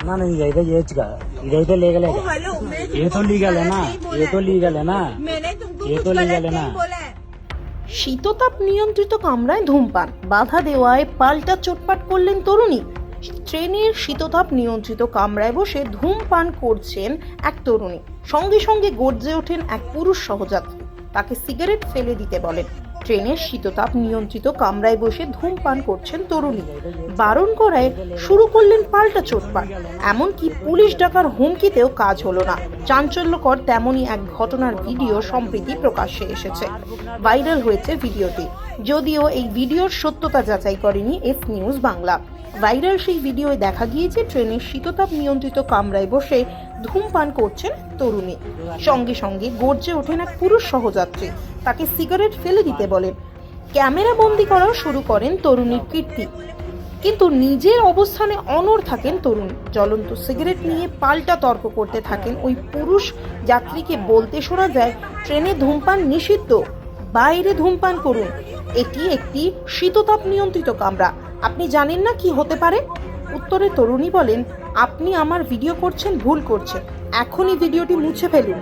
అన్నా নিয়ন্ত্রিত কামরায় ধূমপান বাধা দেওয়ায় পাল্টা চোটপাট করলেন তরুণী। ট্রেনের শীততাপ নিয়ন্ত্রিত কামরায় বসে ধূমপান করছেন এক তরুণী। সঙ্গে সঙ্গে গর্জে ওঠেন এক পুরুষ সহযাত্রী। তাকে সিগারেট ফেলে দিতে বলেন। ট্রেনের শীততাপ নিয়ন্ত্রিত কামরায় বসে ধূমপান করছেন তরুণী। বারণ করায় শুরু করলেন পাল্টা চোটপাট। এমনকি পুলিশ ডাকার হুমকিতেও কাজ হলো না। চাঞ্চল্যকর তেমনই এক ঘটনার ভিডিও সম্প্রতি প্রকাশ্যে এসেছে। ভাইরাল হয়েছে ভিডিওটি। যদিও এই ভিডিওর সত্যতা যাচাই করেনি এস নিউজ বাংলা। ভাইরাল সেই ভিডিওয় দেখা গিয়েছে ট্রেনের শীততাপ নিয়ন্ত্রিত কামরায় বসে ধূমপান করছেন তরুণী। সঙ্গে সঙ্গে গর্জে ওঠেন এক পুরুষ সহযাত্রী। তাকে সিগারেট ফেলে দিতে বলেন। ক্যামেরা বন্দি করাও শুরু করেন তরুণীর কীর্তি। কিন্তু নিজের অবস্থানে অনড় থাকেন তরুণ। জ্বলন্ত সিগারেট নিয়ে পাল্টা তর্ক করতে থাকেন ওই পুরুষ যাত্রীকে বলতে শোনা যায়, ট্রেনে ধূমপান নিষিদ্ধ। বাইরে ধূমপান করুন। এটি একটি শীততাপ নিয়ন্ত্রিত কামরা। আপনি জানেন না কি হতে পারে? উত্তরে তরুণী বলেন, আপনি আমার ভিডিও করছেন, ভুল করছেন। এখনই ভিডিওটি মুছে ফেলুন।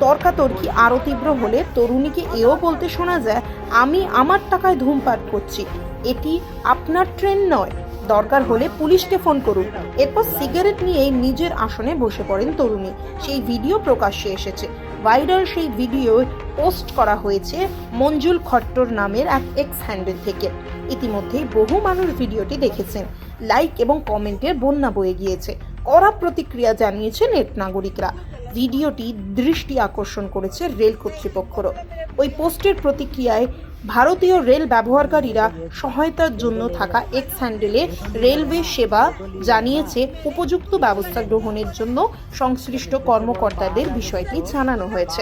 তর্কাতর্কি আরও তীব্র হলে তরুণীকে এও বলতে শোনা যায়, আমি আমার টাকায় ধূমপান করছি। এটি আপনার ট্রেন নয়। দরকার হলে পুলিশকে ফোন করুন। এরপর সিগারেট নিয়ে নিজের আসনে বসে পড়েন তরুণী। সেই ভিডিও প্রকাশ্যে এসেছে। ভাইরাল সেই ভিডিও পোস্ট করা হয়েছে মঞ্জুল খট্টর নামের এক এক্স হ্যান্ডেল থেকে। ইতিমধ্যেই বহু মানুষ ভিডিওটি দেখেছেন। লাইক এবং কমেন্টের বন্যা বয়ে গিয়েছে। কড়া প্রতিক্রিয়া জানিয়েছে নেট নাগরিকরা। ভিডিওটি দৃষ্টি আকর্ষণ করেছে রেল কর্তৃপক্ষরও। ওই পোস্টের প্রতিক্রিয়ায় ভারতীয় রেল ব্যবহারকারীরা সহায়তার জন্য থাকা এক্স হ্যান্ডেলে রেলওয়ে সেবা জানিয়েছে উপযুক্ত ব্যবস্থা গ্রহণের জন্য সংশ্লিষ্ট কর্মকর্তাদের বিষয়টি জানানো হয়েছে।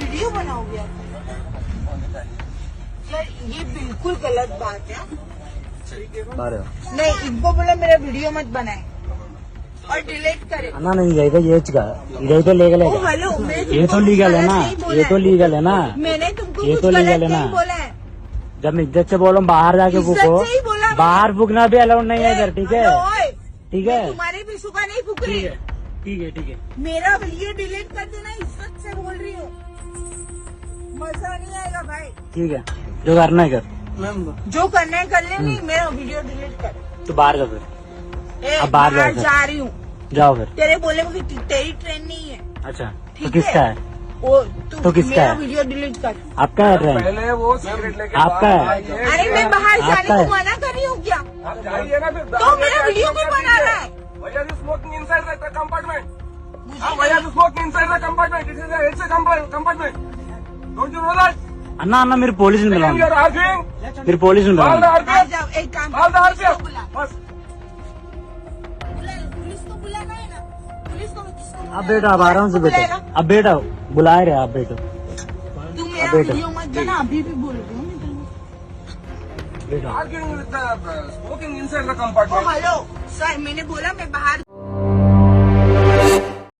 ভিডিও सर ये बिल्कुल गलत बात है। नहीं इनको बोला मेरा वीडियो मत बनाए। और डिलीट करे। ना नहीं इधर ये का इधर लीगल है? हेलो ये तो लीगल है ना? ये तो लीगल है ना? मैंने तुमको ये तो लीगल है ना। जब मैं इज़्ज़त से बोलूँ बाहर जाके फूको। मैं। बाहर फूकना भी अलाउड नहीं है इधर ठीक है? ठीक है? तुम्हारे भी सुखा नहीं फूक रही। ठीक है ठीक है ठीक है। मेरा वीडियो डिलीट कर देना इज़्ज़त से बोल रही हूँ। मज़ा नहीं आएगा भाई। ठीक है जो करना है कर। जो करना है कर ले नहीं मेरा वीडियो डिलीट कर। तो बाहर जा फिर। अब बाहर जा रही हूँ। जाओ फिर। तेरे बोले कि तेरी ट्रेन नहीं है। अच्छा तो किसका है। है? वो तू तो किसका है? वीडियो डिलीट कर। आपका है ट्रेन पहले वो सिगरेट लेके आपका है? अरे मैं बाहर जाने को मना कर रही हूँ क्या? आप जाइए ना फिर तो मेरा वीडियो क्यों बना रहा है? भैया you smoking inside the compartment you smoking inside the compartment it is it's compartment అన్న అన్న మీరు పోలీసుని పిలవండి మీరు పోలీసుని పిలవండి अब बेटा अब आराम से बेटा। अब बेटा बुला रहे आप बेटो। अब बेटा। अभी भी बोल रही smoking inside the compartment hello sir मैंने बोला मैं बाहर